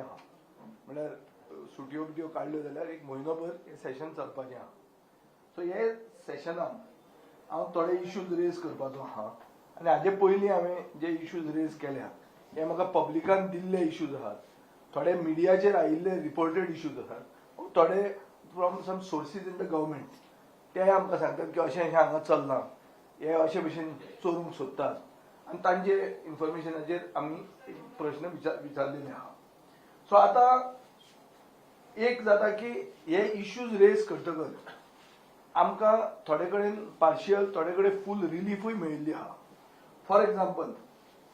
आहा म्हळ्यार सुटयो बिटयो काडल्यो जाल्यार एक म्हयनोभर हें सेशन चलपाचें आहा सो हे सेशनान हांव थोडे इश्यूज रेज करपाचो आहा आनी हाजे पयलीं हांवें जे इश्यूज रेज केल्या हे म्हाका पब्लिकान दिल्ले इश्यूज आहात. थोडे मिडियाचेर आयिल्ले रिपोर्टेड इश्यूज आसात थोडे from some sources in the government ते आमकां सांगतात की अशें अशें हांगा चलना. हे अशे भशेन चोरूंक सोदतात. आनी तांचे इन्फॉर्मेशनाचेर आमी एक प्रश्न विचार विचारलेले आहा सो आतां एक जाता की हे इश्यूज रेज करतकच आमकां थोडे कडेन पार्शियल थोडे कडेन फूल रिलीफूय मेळिल्ली आहा फॉर एक्झाम्पल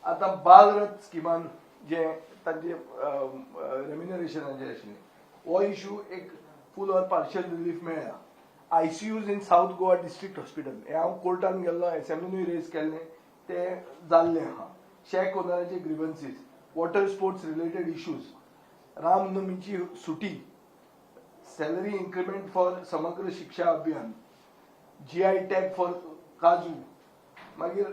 आतां बालरथ स्किमान जे तांचे रेम्युनरेशनाचेर आशिल्लें हो इश्यू एक फूल ऑर पार्शियल रिलीफ मेळ्ळा. ICUs in south Goa district hospital हे हांव कोर्टान गेल्लो एसेंब्लीनूय रेज केल्लें ते जाल्लें आहा शेक ओनराचे grievances water sports related issues रामनवमीची सुटी सॅलरी इन्क्रीमेंट फॉर समग्र शिक्षा अभियान जी आय टॅग फॉर काजू मागीर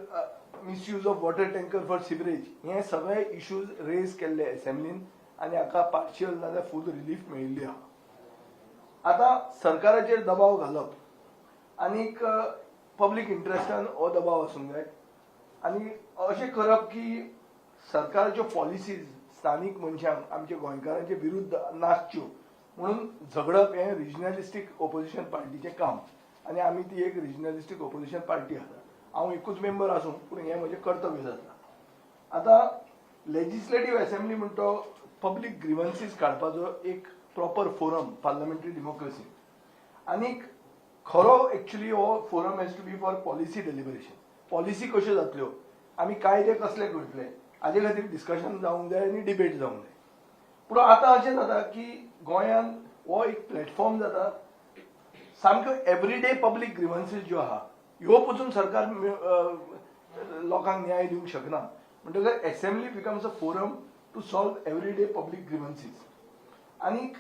misuse of water tanker for sewerage हे सगळे इश्यूज रेज केल्ले असेंब्लीन आनी हाका पार्शियल नाजाल्यार फूल रिलीफ मेळिल्ली आहा. आतां सरकाराचेर दबाव घालप आनीक पब्लीक इंट्रस्टान हो दबाव आसूंक जाय. आनी अशें करप की सरकाराच्यो पॉलिसीज स्थानीक मनशांक म्हणजे आमच्या गोंयकारांचे विरुद्ध नासच्यो. म्हणून झगडप हें रिजनलिस्टीक ओपोजिशन पार्टीचें काम. आनी आमी ती एक रिजनलिस्टीक ओपोजिशन पार्टी आसा. हांव एकूच मेंबर आसूं पूण हें म्हजें कर्तव्य जाता. आतां लेजिस्लेटीव असेंब्ली म्हण तो पब्लीक ग्रिवन्सीस काडपाचो एक प्रॉपर फोरम पार्लमेंटरी डेमोक्रेसी आनीक खरो एक्चुली हो forum has to be for policy deliberation policy कश्यो जातल्यो? आमी कायदे कसले करतले हाजे खातीर डिस्कशन जावंक जाय आनी डिबेट जावंक जाय पूण आतां अशें जाता की गोंयांत हो एक प्लॅटफॉर्म जाता सामक्यो एवरीडे पब्लीक ग्रिवन्सीस ज्यो आहा ह्यो पसून सरकार लोकांक न्याय दिवंक शकना. म्हणटकच assembly becomes a forum to solve everyday public grievances आनीक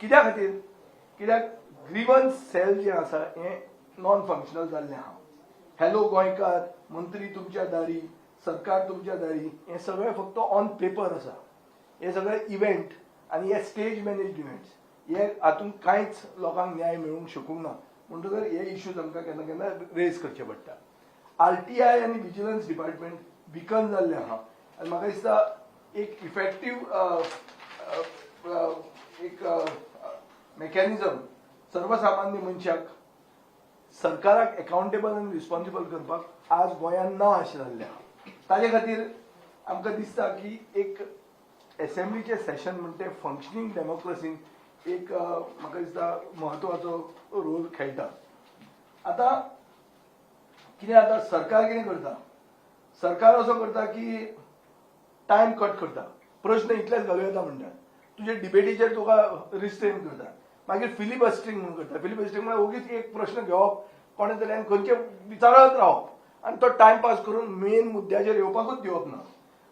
कित्या खातीर? कित्याक? ग्रिवन्स सेल जें आसा हें नॉन फंक्शनल जाल्लें आहा. हॅलो गोंयकार मंत्री तुमच्या दारी सरकार तुमच्या दारी हें सगळें फक्त ऑन पेपर आसा हे सगळे इव्हेंट आनी हे स्टेज मॅनेज इव्हेंट्स हे हातून कांयच लोकांक न्याय मेळूंक शकूंक ना. म्हणटकर हे इश्यूज आमकां केन्ना केन्ना रेज करचे पडटा. आर टी आय आनी विजिलन्स डिपार्टमेंट विकन जाल्ले आहा. आनी म्हाका दिसता एक इफेक्टीव एक मेकॅनिजम सर्वसामान्य मनशाक सरकाराक अकाउंटेबल आनी रिस्पॉन्सिबल करपाक आज गोंयांत ना अशें जाल्लें आहा. ताजे खातीर आमकां दिसता की एक एसेंब्लीचे सेशन म्हणटा तें फंक्शनींग डेमोक्रेसीन एक म्हाका दिसता म्हत्वाचो रोल खेळटा. आतां कितें जाता सरकार कितें करता? सरकार असो करता की टायम कट करता. प्रश्न इतलेच घालूं येता म्हणटा तुजे डिबेटीचेर तुका रिस्ट्रेन करता. मागीर फिलिबस्टरींग म्हणून करता. फिलिबस्टरींग म्हळ्यार ओगीच एक प्रश्न घेवप कोणे तरी आनी खंयचे विचारत रावप. आनी तो टायम पास करून मेन मुद्द्याचेर येवपाकूच दिवप ना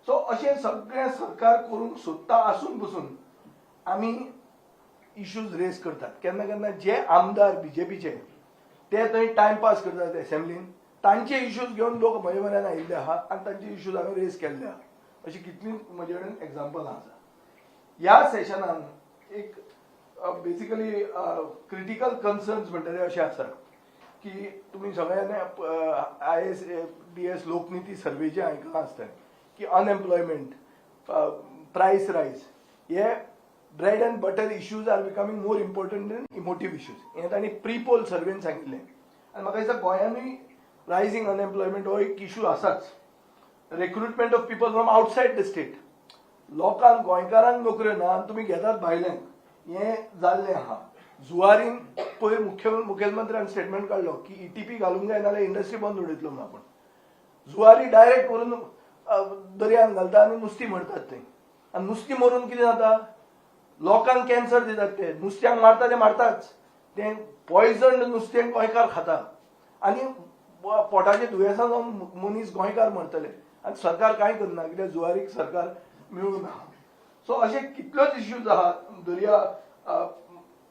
सो अशें सगळें सरकार करूंक सोदता आसून पसून आमी इश्यूज रेज करतात. केन्ना केन्ना जे आमदार बीजेपीचे ते थंय टायम पास करतात एसेंब्लीन तांचे इश्यूज घेवन लोक म्हजे म्हऱ्यान आयिल्ले आहात आनी तांचे इश्यूज हांवें रेज केल्ले आहात. अशी कितलींच म्हजे कडेन एग्जाम्पल आसा ह्या सेशनान एक बेसिकली क्रिटिकल कन्सर्न्स म्हणटा ते अशे आसा की तुमी सगळ्यांनी I S D S Lokniti सर्वेचे आयकलां आसतलें की अनएम्प्लॉयमेंट प्रायस रायज हे bread and butter issues are becoming more important than emotive issues हें तांणी प्री पोल सर्वेन सांगिल्लें आनी म्हाका दिसता गोंयानूय रायझिंग अनएम्प्लॉयमेंट हो एक इश्यू आसाच recruitment of people from outside the state लोकांक गोंयकारांक नोकऱ्यो ना आनी तुमी घेतात भायल्यांक हें जाल्लें आहा. जुवारीन पयर मुख्य मुखेलमंत्र्यान स्टेटमेंट काडलो की ईटीपी घालूंक जाय नाल्यार इंडस्ट्री बंद उडयतलो म्हण आपण. जुवारी डायरेक्ट करून दर्यान घालता आनी नुस्तीं मरतात थंय आनी नुस्तीं मरून कितें जाता? लोकांक कॅन्सर दितात ते. नुस्त्यांक मारता ते मारताच. ते पॉयझन्ड नुस्तें गोंयकार खाता. आनी पोटाचे दुयेंसां जावन मनीस गोंयकार मरतले. आनी सरकार कांय करना? कित्याक जुवारीक सरकार मेळूं ना? सो अशे कितल्योच इश्यूज आहात. दर्या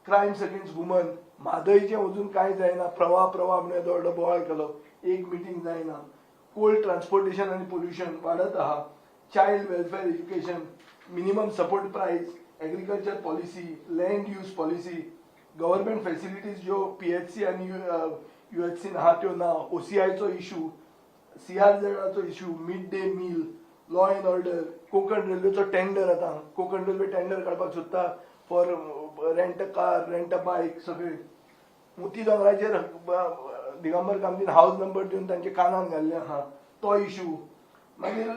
क्राईम्स अगेन्स्ट वुमन म्हादयचें अजून कांय जायना प्रवाह प्रवाह म्हणून येदो व्हडलो बोवाळ केलो. एक मिटींग जायना. कोल्ड ट्रान्सपोर्टेशन आनी पोल्युशन वाडत आहा. Child welfare education minimum support price agriculture policy land use policy government facilities ज्यो पीएचसी आणि युएचसीन आहा त्यो ना ओ सी आयचो issue सीआरझेडाचो issue mid day meal law and order Konkan रेल्वेचो टेंडर आता. कोकण रेल्वे टेंडर काडपाक सोदता for rent car rent bike bike सगळे. मोती दोंगराचेर दिगंबर कामतीन हाऊस नंबर दिवन तांचे कानान घाल्ले आहा तो इशू मागीर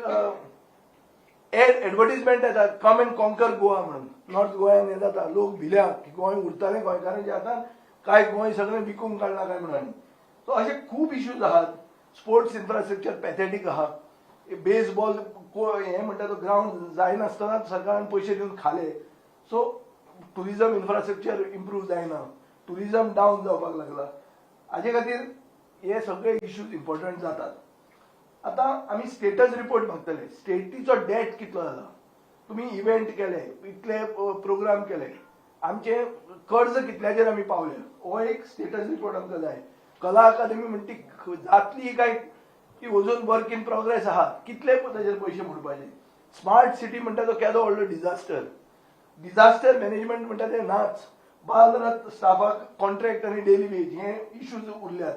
एड एडवर्टीजमेंट येतात. कम अँड कॉन्कर गोवा म्हणून. नॉर्थ गोंयान हे जाता लोक भिल्या की गोंय उरताले गोंयकारांचे आतां काय गोंय सगळें विकूंक काडला काय म्हणून. सो असे खूब इश्यूज आहात. स्पोर्ट्स इन्फ्रास्ट्रक्चर पॅथेटीक आहा. बेसबॉल हे म्हणटा तो ग्राउंड जायनासतना सरकारान पयशे दिवन खाले. सो टुरिजम इन्फ्रास्ट्रक्चर इम्प्रूव जायना टुरिजम डावन जावपाक लागला. हाजे खातीर हे सगळे इश्यूज इम्पॉर्टंट जातात. आता आम्ही स्टेटस रिपोर्ट मागतले स्टेटीचो डेट कितलो जाला तुम्ही इव्हेंट केले इतले प्रोग्राम केले. आमचे कर्ज कितल्याचेर आमी पावले? हो एक स्टेटस रिपोर्ट आमकां जाय. कला अकादमी म्हणटी ती जातली काय? ती अजून वर्क इन प्रोग्रेस आहा कितले ताचेर पयशे मोडपाचे? स्मार्ट सिटी म्हणटा तो केदो व्हडलो डिझास्टर डिझास्टर मॅनेजमेंट म्हणटा ते नाच. बालरथ स्टाफाक कॉन्ट्रॅक्ट आनी डेली वेज हे इश्यूज उरल्यात.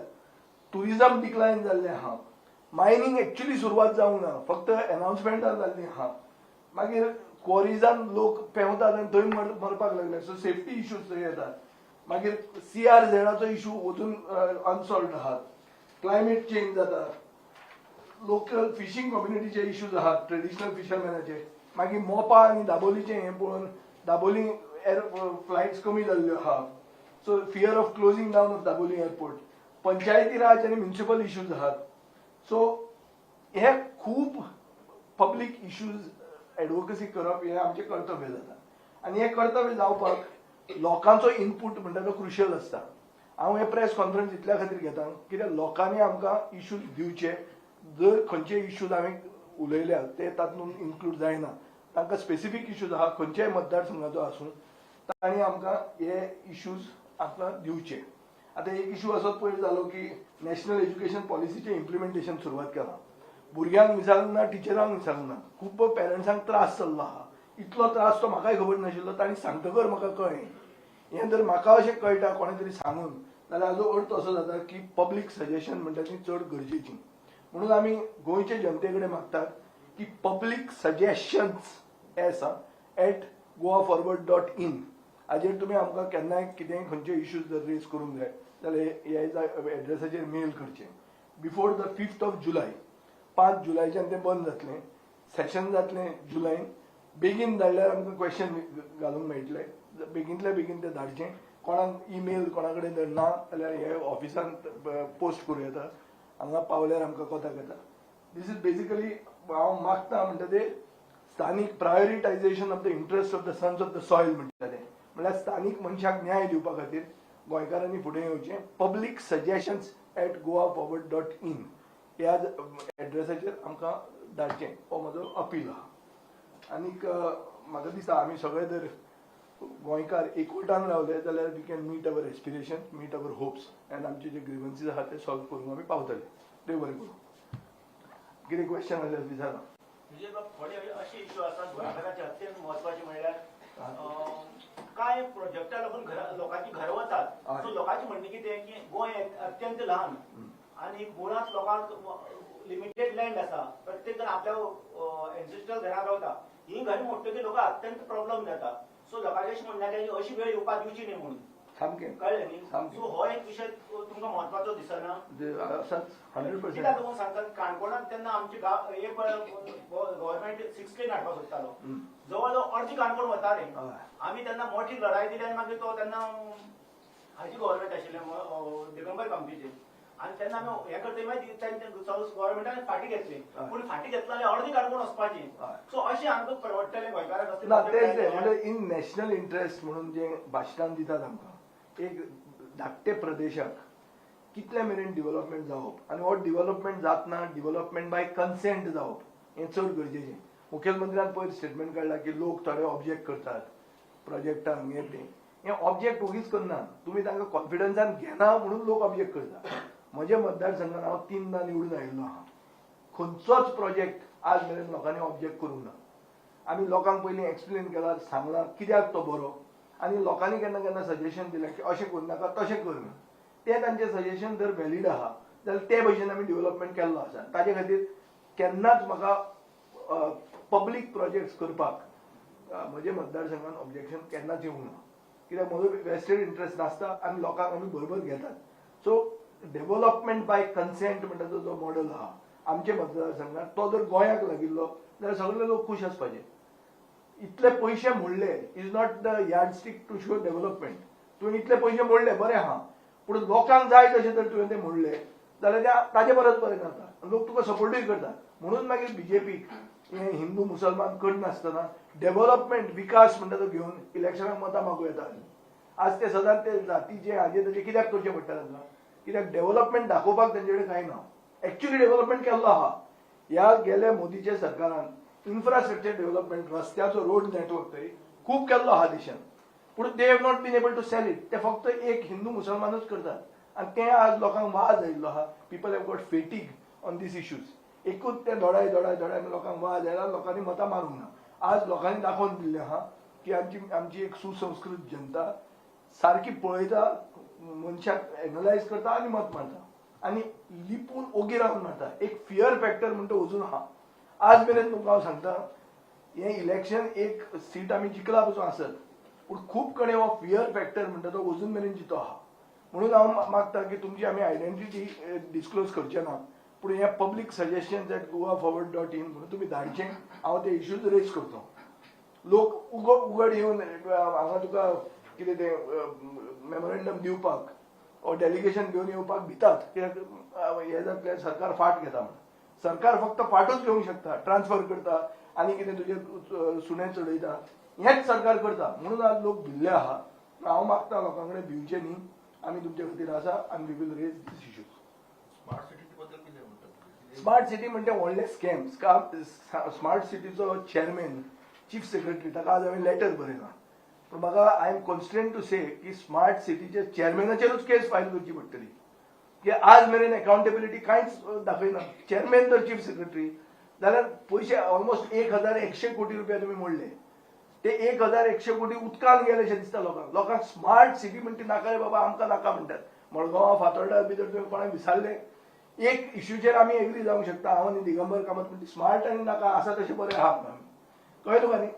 टुरिजम डिक्लायन जाल्लें आहा मायनींग एक्च्युली सुरवात जावंक ना. फक्त अनाउन्समेंटां जाल्ली आहा मागीर क्वॉरिजान लोक पेंवतात आनी थंय मरपाक लागले. सो सेफ्टी इश्यूज थंय येतात. मागीर सी आर झेडाचो इशू अजून अनसॉल्ड आहात. क्लायमेट चेंज जाता. लोकल फिशींग कम्युनिटीचे इश्यूज आहात. ट्रेडिशनल फिशरमॅनाचे मागीर मोपा आनी दाबोलीचे हें पळोवन दाबोली एर फ्लायट्स कमी जाल्ल्यो आहा so fear of closing down of Dabolim airport panchayati raj आनी म्युन्सिपल इश्यूज आहात. सो हे खूब पब्लीक इश्यूज एडवोकसी करप हे आमचें कर्तव्य जाता आनी हे कर्तव्य जावपाक लोकांचो इनपूट म्हणटा तो क्रुशियल आसता हांव हे प्रेस कॉन्फरन्स इतल्या खातीर घेता कित्याक लोकांनी आमकां इश्यूज दिवचे. जर खंयचे इश्यूज हांवें उलयल्या ते तातूंत इन्क्लूड जायना. तांकां स्पेसिफीक इश्यूज आहा खंयच्याय मतदारसंघाचो आसूं तांणी आमकां हे इश्यूज आमकां दिवचे. आतां एक इश्यू असो पयर जालो की नॅशनल एज्युकेशन पॉलिसीचें इम्प्लिमेंटेशन सुरवात केलां. भुरग्यांक विचारूंक ना टिचरांक विचारूंक ना खूब पेरंट्सांक त्रास जाल्लो आहा इतलो त्रास तो म्हाकाय खबर नाशिल्लो तांणी सांगतकर म्हाका कळ्ळें हें जर म्हाका अशें कळटा कोणें तरी सांगून. जाल्यार हाजो अर्थ असो जाता की पब्लीक सजेशन म्हणटा ती चड गरजेची. म्हणून आमी गोंयचे जनते कडेन मागतात की पब्लीक सजेशन्स हे आसा at Goa Forward dot in हाजेर तुमी आमकां केन्नाय कितेंय खंयचे इश्यूज जर रेज करूंक जाय जाल्यार ह्या एड्रेसाचेर मेल करचें. Before the fifth of July पांच जुलयच्यान तें बंद जातलें. सेशन जातलें जुलयन बेगीन धाडल्यार आमकां क्वेश्चन घालूंक मेळटले. बेगींतल्या बेगीन तें धाडचें. कोणाक ईमेल कोणा कडेन जर ना जाल्यार हे ऑफिसान पोस्ट करूं येता हांगा पावल्यार आमकां कोताक येता दीस इज बेसिकली हांव मागता म्हणटा ते स्थानीक prioritization of the interest of the sons of the soil म्हणटा म्हणल्यार म्हळ्यार स्थानीक मनशाक न्याय दिवपा खातीर गोंयकारांनी फुडें येवचें public suggestions at Goa Forward dot in ह्या एड्रेसाचेर आमकां धाडचें. हो म्हजो अपील आहा आनीक म्हाका दिसता आमी सगळे जर गोंयकार एकवटान रावले जाल्यार we can meet our aspiration meet our hopes आनी आमचे जे ग्रिवन्सीस आहा ते सॉल्व करूंक आमी पावतले. देव बरें करूं. कितें क्वेश्चन आसल्यार विचारा? थोडे असे इश्यू असतात. गोंयकाराचे अत्यंत महत्त्वाचे म्हणल्यार काय प्रोजेक्टा लागून घरा लोकांची घर वतात. सो लोकांची म्हणणे कितें की गोंय अत्यंत ल्हान. आणि मुळात लोकांक लिमिटेड लँड आसा प्रत्येक जण आपल्या एन्सिस्ट्रल घरात रावता ही घरां मोडटकीर लोक अत्यंत प्रॉब्लेम जाता सो लोकांचे अशें की अशी वेळ येवपाक दिवची न्ही म्हणून. सामकें कळ्ळें न्ही सामकें. सो हो एक विशय तुमकां महत्वाचो दिसना जे आसाच हंड्रेड कित्याक पर्सेंट लागून सांगतात काणकोणात तेन्ना आमचे गाव एक गव्हर्नमेंट सिक्स लेन हाडपाक सोदतालो जवळ जवळ अर्दी काणकोण वताले हय. आमी तेन्ना मोठी लढाई दिली आनी मागीर तो तेन्ना हाजी गव्हर्नमेंट आशिल्लें म- दिगंबर कामतीचे आनी तेन्ना आमी हे करता मागीर गव्हर्नमेंटान फाटी घेतली हय. पूण फाटी घेतला जाल्यार अर्दी काणकोण वचपाची हय. सो अशें आमकां परवडटलें गोंयकाराक ना तेच ते म्हणजे इन नॅशनल इंटरेस्ट म्हणून जे भाशणां दितात आमकां एक धाकटे प्रदेशाक कितले मेरेन डेव्हलपमेंट जावप आनी हो डेव्हलपमेंट जातना डेव्हलपमेंट बाय कन्सेंट जावप हें चड गरजेचें. मुखेलमंत्र्यान पयर स्टेटमेंट काडला की लोक थोडे ऑब्जेक्ट करतात प्रोजेक्टांक हें तें. हें ऑब्जेक्ट ओगीच करना. तुमी तांकां कॉन्फिडन्सान घेना म्हणून लोक ऑब्जेक्ट करतात म्हज्या मतदारसंघान हांव तीनदां निवडून आयिल्लो आहा खंयचोच प्रोजेक्ट आज मेरेन लोकांनी ऑब्जेक्ट करूंक ना. आमी लोकांक पयलीं एक्सप्लेन केला सांगला कित्याक तो बरो? आनी लोकांनी केन्ना केन्ना सजेशन दिलें की अशें करूं नाका तशें कर तें तांचें सजेशन जर वेलीड आहा जाल्यार ते भशेन आमी डेव्हलपमेंट केल्लो आसा ताचे खातीर म्हणजे केन्नाच म्हाका पब्लीक प्रोजेक्ट्स करपाक म्हजे म्हज्या मतदारसंघात ऑब्जेक्शन केन्नाच येवंक ना कित्याक म्हजो वेस्टेड इंट्रस्ट नासता आनी लोकांक आमी बरोबर घेतात. सो डेव्हलपमेंट बाय कन्सेंट म्हणटा तो जो मॉडल आहा आमच्या मतदारसंघात तो जर गोंयाक लागिल्लो जाल्यार सगळे लोक खूश आसपाचे. इतले पयशे मोडले is not the yardstick to show development तुवें इतले पयशे मोडले बरें आहा पूण लोकांक जाय तशें जर तुवें ते मोडले. जाल्यार त्या ताजे परत बरें करता लोक तुका सपोर्टूय करता म्हणून मागीर बीजेपीक हे हिंदू मुसलमान करनासतना डेव्हलपमेंट विकास म्हणटा तो घेवन इलेक्शनाक मतां मागूं येता आज ते सदांच ते जातीचे हाजे ताजे कित्याक करचें पडटा तांकां कित्याक डेव्हलपमेंट दाखोवपाक तांचे कडेन कांय ना एक्च्युली डेव्हलपमेंट केल्लो आहा ह्या गेल्या मोदीच्या सरकारान इन्फ्रास्ट्रक्चर डेव्हलपमेंट रस्त्याचो रोड नेटवर्क थंय खूब केल्लो आहा देशान. पूण they have not been able to sell it ते फक्त एक हिंदू मुसलमानूच करतात. आनी ते आज लोकांक वाज आयिल्लो आहा people have got fatigue on these issues एकूच ते दोडाय दोडाय दोडाय लोकांक वाज आयला लोकांनी मतां मारूंक ना. आज लोकांनी दाखोवन दिल्लें आहा की आमची आमची एक सुसंस्कृत जनता सारकी पळयता मनशाक एनलायज करता आनी मत मारता आनी लिपून ओगी रावन मारता एक फियर फॅक्टर म्हणटा अजून आहा आज मेरेन तुमकां हांव सांगता हें इलेक्शन एक सीट आमी जिखला पसून आसत. पूण खूब कडेन हो फियर फॅक्टर म्हणटा तो अजून मेरेन जितो आहा. म्हणून हांव मागता की तुमची आमी आयडेंटिटी डिस्क्लोज करचे ना. पूण हे public suggestion at Goa Forward dot in म्हणून तुमी धाडचे. हांव ते इश्यूज रेज करतो. लोक उगड उगड येवन हांगा तुका कितें तें मेमोरेंडम दिवपाक ओ डेलिगेशन घेवन येवपाक भितात. कित्याक हे जातले सरकार फाट घेता म्हणून. सरकार फक्त फाटूच घेवंक शकता ट्रान्सफर करता आनी कितें अ, सुणे चडयता हेंच सरकार करता म्हणून आज लोक भिल्ले आहा हांव मागता लोकां कडेन भिवचे न्ही. आमी तुमचे खातीर आसा आनी वी वील रेज दीस म्हणटात स्मार्ट सिटी म्हणजे व्हडले स्कॅम स्मार्ट सिटीचो चेअरमॅन चीफ सेक्रेटरी ताका आज हांवें लेटर बरयला पूण म्हाका I am constrained to say की स्मार्ट सिटीचे चेअरमॅनाचेरूच केस फायल करची पडटली की आज मेरेन अकाउंटेबिलिटी कांयच दाखयना चेअरमॅन तर चीफ सेक्रेटरी जाल्यार पयशे ऑलमोस्ट एक हजार एकशे कोटी रुपया तुमी मोडले. ते एक हजार एकशे कोटी उदकान गेले अशें दिसता लोकांक लोकांक स्मार्ट सिटी म्हणटी नाका रे बाबा आमकां नाका म्हणटात मडगांवा फातोर्डा भितर तुवें कोणाक विचारले एक इश्यूचेर आमी एग्री जावंक शकता. हांव आनी दिगंबर कामत म्हणटी स्मार्ट आनी नाका आसा तशें बरें आहा म्हणून आमी कळ्ळें तुका न्ही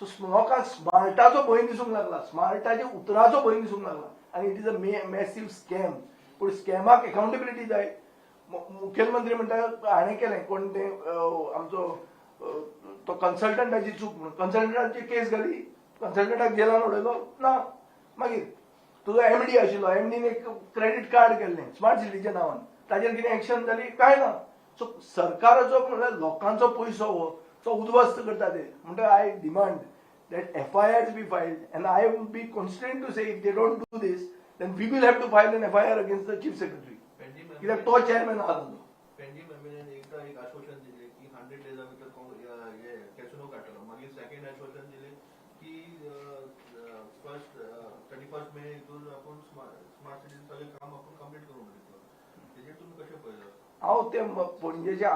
सो लोकांक स्मार्टाचो भंय दिसूंक लागला स्मार्टाच्या उतराचो भंय दिसूंक लागला आनी it is a massive scam पूण स्कॅमाक अकाउंटेबिलिटी जाय मुखेलमंत्री म्हणटा हाणें केलें कोण तें आमचो तो कन्सल्टंटाची चूक म्हणून. कन्सल्टंटाची केस घाली कन्सल्टंटाक जेलान उडयलो ना मागीर तुजो एमडी आशिल्लो एमडीन एक क्रेडिट कार्ड केल्लें स्मार्ट सिटीच्या नांवान ताजेर कितें एक्शन जाली कांय ना. सो सरकाराचो म्हणल्यार लोकांचो पयसो हो तो उद्वस्त करता ते. म्हणटा I demand that F I R be filed and I would be constrained to say if they don't do this then we will have to file an FIR against the chief secretary. कित्याक तो chairman आहा ताजो पेंडी मेमोरियन एकदा एक आश्वासन दिले की hundred डेजा भितर हे कॅसिनो काडटलो मागीर सेकंड आश्वासन दिले की फर्स्ट थर्टी फर्स्ट मे हितून आपूण स्मार्ट सिटीन सगळें काम आपूण कंप्लीट तेजेर तुमी कशें पळयलो हांव ते पणजेच्या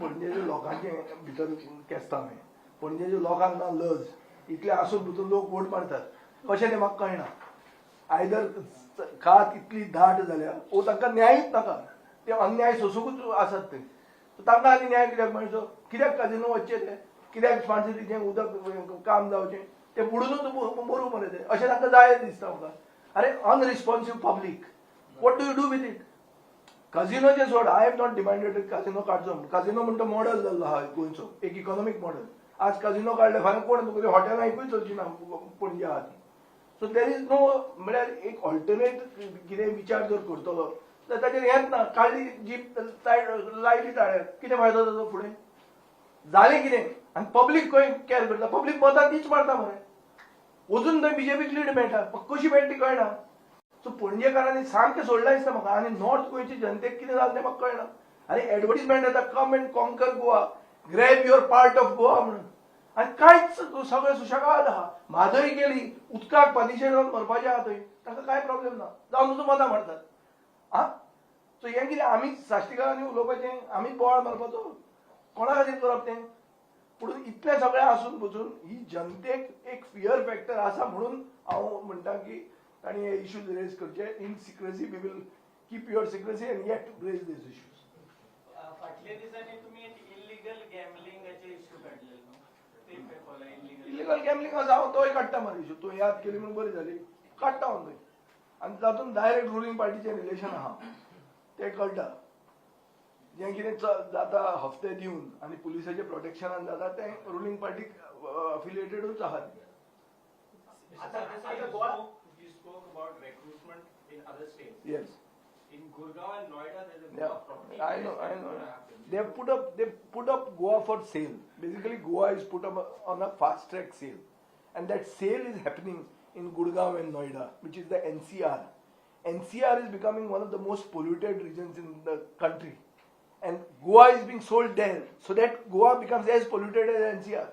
पणजेच्या लोकांचे भितर केसता हांवें पणजेच्या लोकांक ना लज इतले आसून भितर लोक वोट मारतात. कशें तें म्हाका कळना आयदर खात इतली धाट जाल्या ओ तांकां न्यायच नाका. ते अन्याय सोंसूंकूच आसात ते. तांकां आनी न्याय कित्याक मेळचो कित्याक काजिनो वचचे ते? कित्याक स्मार्ट सिटीचें उदक काम जावचें? ते बुडूनच मरू मरे ते. अशें तांकां जाय दिसता म्हाका अरे unresponsive public what do you do with it काझिनोचे सोड. I am not demanded casino काडचो काजिनो म्हणटा मॉडल जाल्लो आहा गोंयचो. एक इकॉनॉमीक मॉडल आज काजिनो काडले फाल्यां कोण? तुका हॉटेलां एकूय चलची ना पणजे आहा ती सो देर इज नो म्हळ्यार एक ऑल्टरनेट कितें विचार जर करतलो जाल्यार ताचेर हेंच ना काडली जीप लायली ताळ्यार कितें फायदो जाता फुडें जालें कितें आनी पब्लीक खंय कॅर करता? पब्लीक मतां तीच मारता मरे अजून थंय बीजेपीक लीड मेळटा पण कशी मेळटा ती कळना सो पणजेकारांनी सामकें सोडलां दिसता म्हाका आनी नॉर्थ गोंयचे जनतेक कितें जालें तें म्हाका कळना आनी एडवर्टीजमेंट येता come and conquer Goa grab your part of Goa म्हणून. आनी कांयच सगळें सुशेगाद आहा म्हादय गेली उदकाक पानिशें जावन मरपाचें आहा थंय ताका कांय प्रॉब्लेम ना? जावन तुजो मतां मारतात आं? सो हें कितें आमी साश्टीकारांनी उलोवपाचें आमी बोवाळ मारपाचो कोणा खातीर करप तें? पूण इतलें सगळें आसून बसून ही जनतेक एक फियर फॅक्टर आसा म्हणून हांव म्हणटा की तांणी हे इश्यूज रेज करचे. In secrecy we will keep your secrecy and yet raise these issues फाटल्या दिसांनी तुम्ही इलिगल गॅमलिंगाचे इश्यू काढलेले न्हू? ते पेपरला इलिगल गॅमलिंग आसा हांव तोय काडटा मरे तूं याद केली म्हणून बरी जाली काडटा हांव थंय आनी तातूंत डायरेक्ट रुलींग पार्टीचें रिलेशन आहा तें कळटा जें कितें जाता हफ्ते दिवन आनी पुलिसाच्या प्रोटेक्शनान जाता तें रुलींग पार्टीक अफिलिएटेडूच आहा ती आता- आता You Goa- spoke- you spoke about recruitment in Gurgaon and Noida, there's a Yeah. I know, I know. They have put up, they put up Goa for sale. Basically, Goa is put up on a fast track sale, and that sale is happening in Gurgaon and Noida, which is the NCR. NCR is becoming one of the most polluted regions in the country, and Goa is being sold there, so that Goa becomes as polluted as NCR.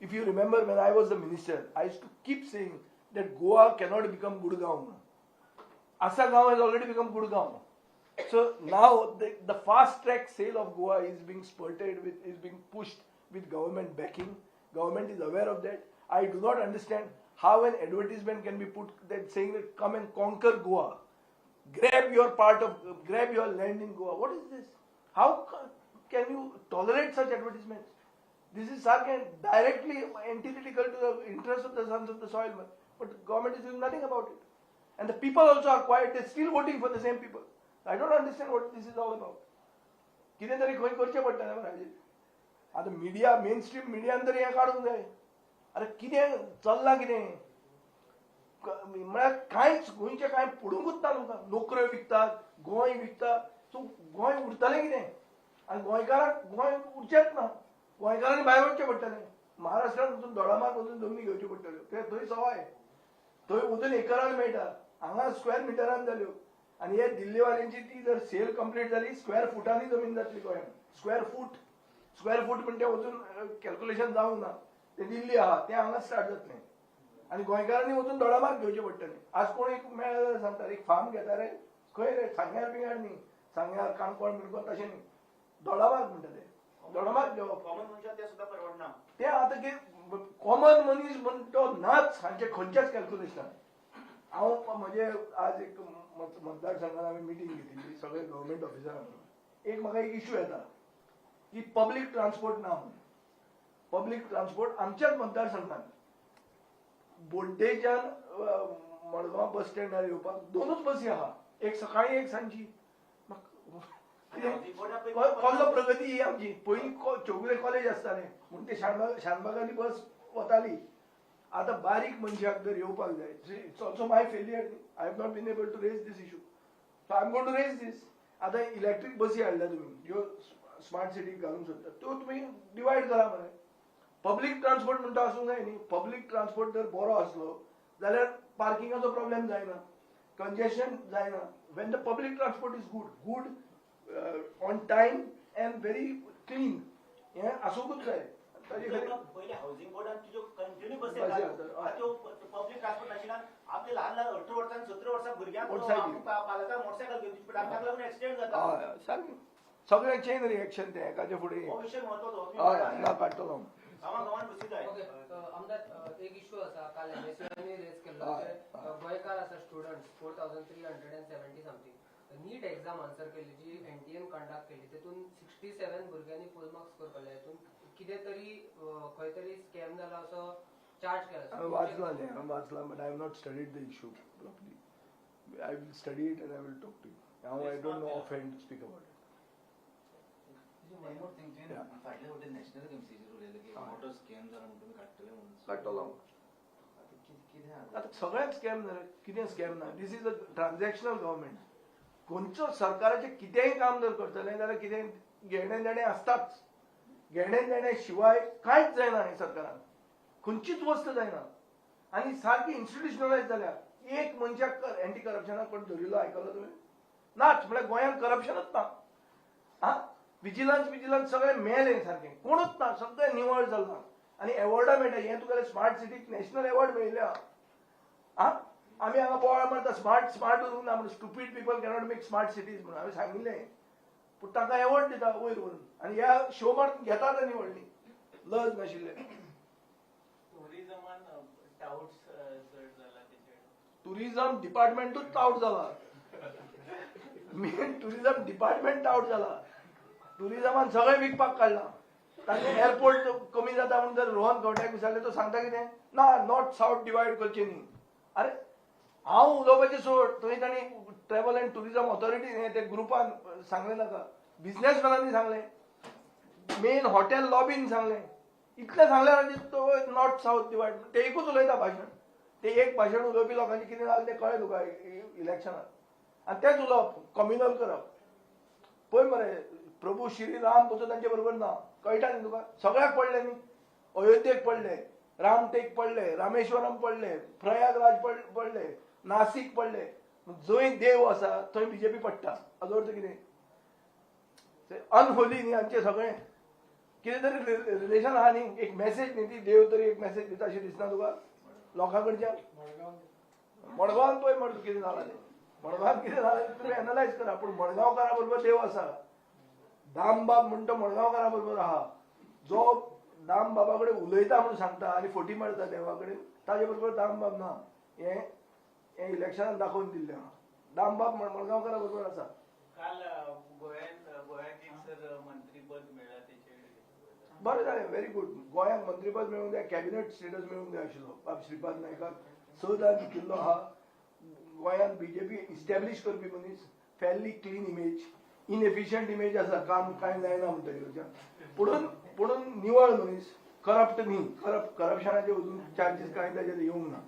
If you remember, when I was the minister, I used to keep saying that Goa cannot become Gurgaon. Asagaon has already become Gurgaon. So now the, the fast track sale of Goa is being spurted with is being pushed with government backing. Government is aware of that. I do not understand how an advertisement can be put that saying that come and conquer Goa, grab your part of grab your land in Goa. What is this? How can you tolerate such advertisements? This is sarcan directly antithetical to the interests of the sons of the soil, but government is doing nothing about it. And the people also are quiet, they're still voting for the same people. I don't understand what this is all about कितें तरी खंय करचें पडटलें मरे आतां media main stream मिडियान तरी हें काडूंक जाय आरे कितें चल्लां कितें म्हळ्यार कांयच गोंयचें कांय पडूंकूच ना तुमकां नोकऱ्यो विकतात गोंय विकता सो गोंय उरतलें कितें आनी गोंयकारांक गोंय उरचेंच ना। गोंयकारांनी भायर वचचें पडटलें महाराष्ट्रांत वचून दोडामार्ग वचून जमनी घेवच्यो पडटल्यो कित्याक थंय सवाय थंय वचून एकरान मेळटा हांगा स्क्वेअर मिटरान जाल्यो आनी हे दिल्लीवाल्यांची ती जर सेल कंप्लीट जाली स्क्वेअर फुटांनी जमीन जातली गोंयांत स्क्वेअर फूट स्क्वेअर फूट म्हणजे वचून कॅल्क्युलेशन जावंक ना. ते दिल्ली आहा ते हांगा स्टार्ट जातलें आनी गोंयकारांनी वचून दोडामार्ग घेवचें पडटलें. आज कोण एक मेळ्ळें जाल्यार सांगता एक फार्म घेता रे. खंय रे सांग्यार बिंगार न्ही. सांग्यार काणकोण बिणकोण तशें न्ही. दोडामार्ग म्हणटा ते. दोडामार्ग घेवप कॉमन मनशाक ते सुद्धा परवडना ते आता की कॉमन मनीस म्हणतो नाच हांचे खंयच्याच कॅल्क्युलेशन हांव म्हणजे आज एक मत- मतदारसंघात हांवें मिटींग घेतिल्ली सगळे गव्हर्मेंट ऑफिसरांक एक म्हाका एक इश्यू येता की पब्लीक ट्रान्सपोर्ट ना म्हणून पब्लीक ट्रान्सपोर्ट आमच्याच मतदारसंघात बोड्डेच्यान मडगांव बस स्टँडार येवपाक दोनूच बसी आहा एक सकाळी एक सांजची म्हाका- कितें? को- कसलो प्रगती ही आमची? पयलीं चौगुले कॉलेज आसतालें म्हणून ते शानबाग शानबागांनी बस वताली. आतां बारीक मनशाक जर येवपाक जाय. It's also my failure I have not been able to raise this issue so I am going to raise this आतां इलेक्ट्रीक बसी हाडल्या तुमी ज्यो स्मार्ट सिटी घालूंक सोदता त्यो तुमी डिवायड करा मरे पब्लीक ट्रान्सपोर्ट म्हणटा आसूंक जाय न्ही. पब्लीक ट्रान्सपोर्ट जर बरो आसलो जाल्यार पार्किंगाचो प्रॉब्लेम जायना. कंजेशन जायना. When the public transport is good good on time and very clean हें आसूंकूच जाय पहिले हाऊसिंग बोर्डान तुज्यो कंटिन्यू बसी पब्लीक ट्रान्सपोर्ट नाशिना आपले ल्हान ल्हान अठरा वर्सां सतरा वर्सां भुरग्यांक. पालकांक मोटरसायकल. घेवन ताका लागून एक्सिडेंट जाता हय सारकें सगळें चेन रिएक्शन तें एकाचे फुडें हो विशय म्हत्वाचो हय ना काडटलो हांव. गांवां गांवांत बसी जाय ओके अ, आमदार अ, एक इश्यू आसा काल एमएसयूनी रेज केल्लो गोंयकार आसा student four thousand three hundred and seventy something NEET exam answer केल्ली जी एनटीएन कंडक्ट केली तेतून सिक्स्टी सेवन भुरग्यांनी फूल मार्क्स स्कोर केले. हेतून कितें तरी खंय तरी स्कॅम जाला असो चार्ज केला हांवें वाचलां तें हांवें वाचलां. But I have not studied the issue properly I will study it and I will talk to you हांव I don't know off hand speak about it. आतां सगळ्यात स्कॅम जालें कितें स्कॅम ना this is a transactional government खंयचो सरकाराचें कितेंय काम जर करतलें जाल्यार कितें घेणें देणें आसताच घेण्या देण्याशिवाय शिवाय कांयच जायना हे सरकारान खंयचीच वस्त जायना. आनी सारकी इन्स्टिट्युशनलायज जाल्या एक मनशाक एंटी करप्शनाक कोण धरिल्लो आयकलो तुवें नाच म्हळ्यार गोंयांत करप्शनच ना. आं विजिलन्स विजिलन्स सगळें मेलें सारकें कोणूच ना सगळें निवळ जाल्ला आनी एवॉर्डां मेळटा हें तुगेलें स्मार्ट सिटीक नॅशनल एवॉर्ड मेळिल्ले आं आमी हांगा बोवाळ मारता स्मार्ट स्मार्ट उरूंक ना म्हणून stupid people cannot make smart cities म्हणून. हांवें सांगिल्लें पूण ताका एवॉर्ड दिता वयर व्हरून आनी ह्या शो मार घेता आनी निवडली. लज नाशिल्ले. टुरिझम डिपार्टमेंटूच आउट जाला मेन टुरिझम डिपार्टमेंट आउट जाला टुरिझमान सगळें विकपाक काडला तांचे एअरपोर्ट कमी जाता म्हणून जर रोहन खंवट्याक विचारले तो सांगता कितें ना नॉर्थ साऊथ डिवायड करचे न्ही. अरे हांव उलोवपाचें सोड. थंय तांणी ट्रॅव्हल अँड टुरिझम ऑथॉरिटी हें ते ग्रुपान सांगलें नाका बिझनेसमॅनांनी सांगलें. मेन हॉटेल लॉबीन सांगलें इतलें सांगल्यार आनी तो नॉर्थ साऊथ डिवायड ते एकूच उलयता भाशण ते एक भाशण उलोवपी लोकांनी कितें जालें तें कळ्ळें तुका इलेक्शनात. आनी तेंच उलोवप कम्युनल करप. पळय मरे प्रभू श्री राम पसून तांचे बरोबर ना कळटा न्ही तुका? सगळ्याक पडले न्ही अयोध्येक पडले रामटेक पडले रामेश्वरम पडले प्रयागराज पड पडले नाशिक पडले. जंय देव आसा थंय बीजेपी पडटा. हाजो अर्थ कितें अनहोली न्ही आमचे सगळें कितें तरी रिलेशन आहा न्ही एक मेसेज न्ही ती देव तरी एक मेसेज दिता अशें दिसना तुका. लोकां कडच्यान मडगांवान पळय मड कितें जालां तें? मडगांवान कितें जालां तुमी करा. पूण मडगांवकारा बरोबर देव आसा दामबाब म्हणटा मडगांवकारा बरोबर आहा जो दाम बाबा कडेन उलयता म्हणून सांगता आनी फोटी मारता देवा कडेन ताजे बरोबर दामबाब ना हें हें इलेक्शनान दाखोवन दिल्लें आहा दामबाब मडगांवकारा बरोबर आसा काल अ, गोंयांत एक सर मंत्री बरें जालें व्हेरी गुड गोंयांत मंत्रीपद मेळूंक जाय कॅबिनेट स्टेटस मेळूंक जाय आशिल्लो बाब श्रीपाद नायकाक स जाण जिखिल्लो आहा गोंयांत बीजेपी इस्टॅब्लीश करपी मनीस fully clean image inefficient image आसा काम कांय जायना म्हणटकीर पुणून पुणून निवळ मनीस करप्ट न्ही करप्ट करप्शनाचे अजून चार्जीस कांय ताचेर येवंक ना.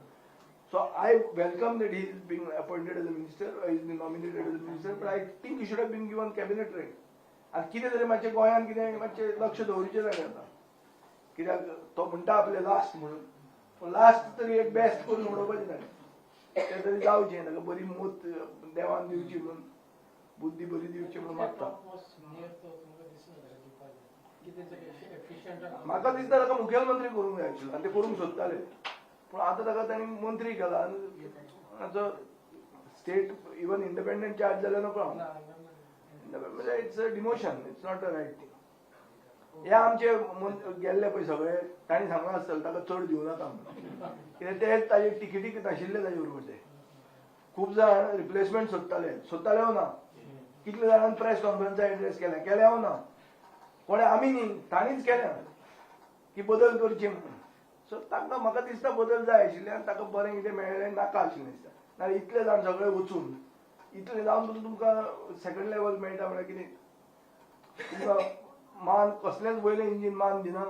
So I welcome that he is being appointed as a minister is he is being uh, nominated as a minister, but I think he should have been. आनी कितें तरी मातशें गोंयांत कितें मातशें लक्ष दवरचें जालें आतां. कित्याक तो म्हणटा आपलें लास्ट म्हणून. पूण लास्ट तरी एक बेस्ट करून उडोवपाचें जालें तें तरी जावचें ताका बरी मूत देवान दिवची म्हणून बुद्धी बरी दिवची म्हणून मागता. म्हाका दिसता ताका मुखेलमंत्री करूंक जाय आशिल्लो आनी ते करूंक सोदताले पूण आतां ताका तांणी मंत्री केला. आनी ताचो स्टेट इवन इंडिपेंडंट चार्ज जाल्यार नको. हांव it's a demotion it's not a right thing हे आमचे मन- गेल्ले पळय सगळे. तांणी सांगला आसतलें ताका चड दिवं नाका म्हणून. कित्याक ते ताजे टिकेटीक नाशिल्ले ताजे बरोबर ते. खूब जाण रिप्लेसमेंट सोदताले सोदताले हांव हो ना. कितले जाणांनी प्रेस कॉन्फरन्साक एड्रेस केल्या केल्या हांव ना. कोणे आमी न्ही तांणीच केल्या. की बदल करची म्हणून. सो ताका म्हाका दिसता बदल जाय आशिल्ले आनी ताका बरें कितें मेळ्ळें नाका आशिल्लें दिसता. नाल्यार इतले जाण सगळे वचून इतले जावन सुद्दां तुमकां सेकंड लेवल मेळटा म्हळ्यार कितें तुमकां मान कसलेंच वयलें इंजीन मान दिना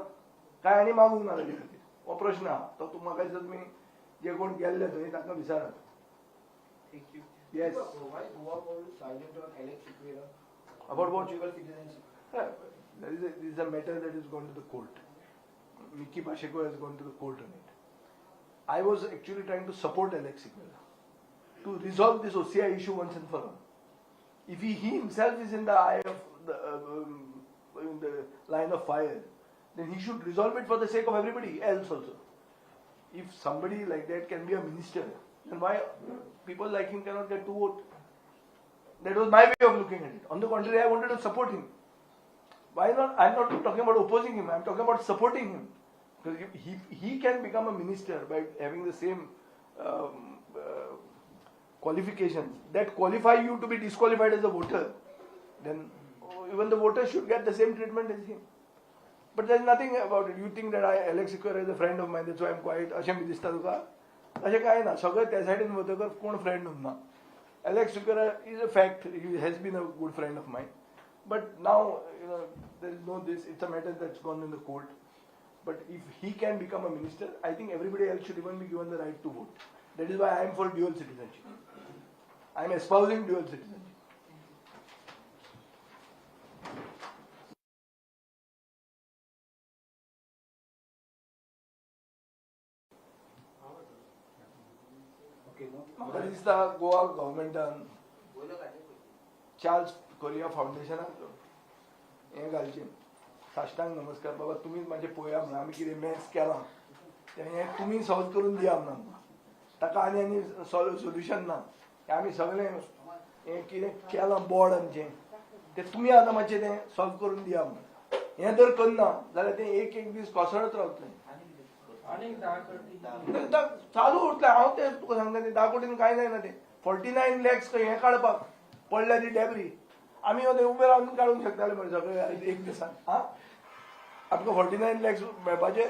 काय आनी मागूंक ना ताजे खातीर हो प्रश्न आहा तो म्हाका दिसता तुमी जे कोण गेल्ले थंय ताका विचारात yes is a, this is a matter that is gone to the court. Mickey Pacheco has gone to the court on it. I was actually trying to support Alex to resolve this OCI issue once and for all. If he, he himself is in the eye of the, uh, um, in the line of fire, then he should resolve it for the sake of everybody else also. If somebody like that can be a minister, then why people like him cannot get to vote? That was my way of looking at it. On the contrary, I wanted to support him. Why not? I'm not talking about opposing him. I'm talking about supporting him. Because he he can become a minister by having the same um, uh, qualifications that qualify you to be disqualified as a voter. Then oh, even the voters should get the same treatment as him. But there's nothing about it. You think that I, Alex Equer is a friend of mine, that's why I'm quiet. अशें बी दिसता तुका अशें कांय ना सगळे त्या सायडीन वतकर कोण friend उरना Alex Equer is a fact. He has been a good friend of mine. But now, you know, there is no this. It's a matter that's gone in the court. But if he can become a minister, I think everybody else should even be given the right to vote. That is why I am for dual citizenship. I am espousing dual citizenship. Okay, no. म्हाका दिसता गोवा गव्हर्मेंटान चार्ल्स कोरिया फावंडेशनाक हें घालचें साश्टांग नमस्कार बाबा तुमीच म्हाजें पळया म्हणून आमी कितें मॅथ्स केलां तें हें तुमी सॉल्व करून दिया म्हणून ताका आनी आनी सोल्युशन ना आमी सगळें हें कितें केलां बोर्ड आमचें. तें तुमी आतां मातशें तें सॉल्व करून दिया म्हणून हें जर करना जाल्यार तें एक एक दीस कोसळत रावतलें चालू उरतलें हांव तें तुका सांगता तें धा कोटीन कांय जायना तें. फोर्टी नायन लॅक्स हें काडपाक पडल्या ती डॅबरी आमी हो तें उबे रावन काडूंक शकताले मरे सगळे एक दिसान हा? आमकां फोर्टी नायन लॅक्स मेळपाचे.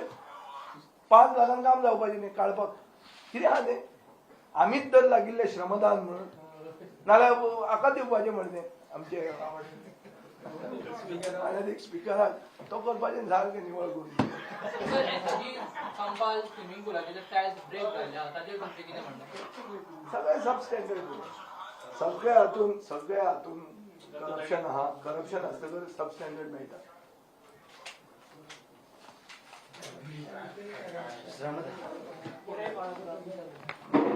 पांच लाखान काम जावपाचें न्ही काडपाक कितें आहा तें? आमीच तर लागिल्ले श्रमदान म्हणून. नाल्यार हाका दिवपाचें म्हणलें आमचे आनी एक स्पिकराक तो करपाचें सारकें निवळ करून स्विमींग पुलाचे जे टायल्स ब्रेक जाल्ले तुमचें कितें सगळे सबस्टँडर्ड सगळ्या हातून सगळ्या हातून करप्शन आहा करप्शन आसतकर सबस्टँडर्ड मेळटा श्रमदान.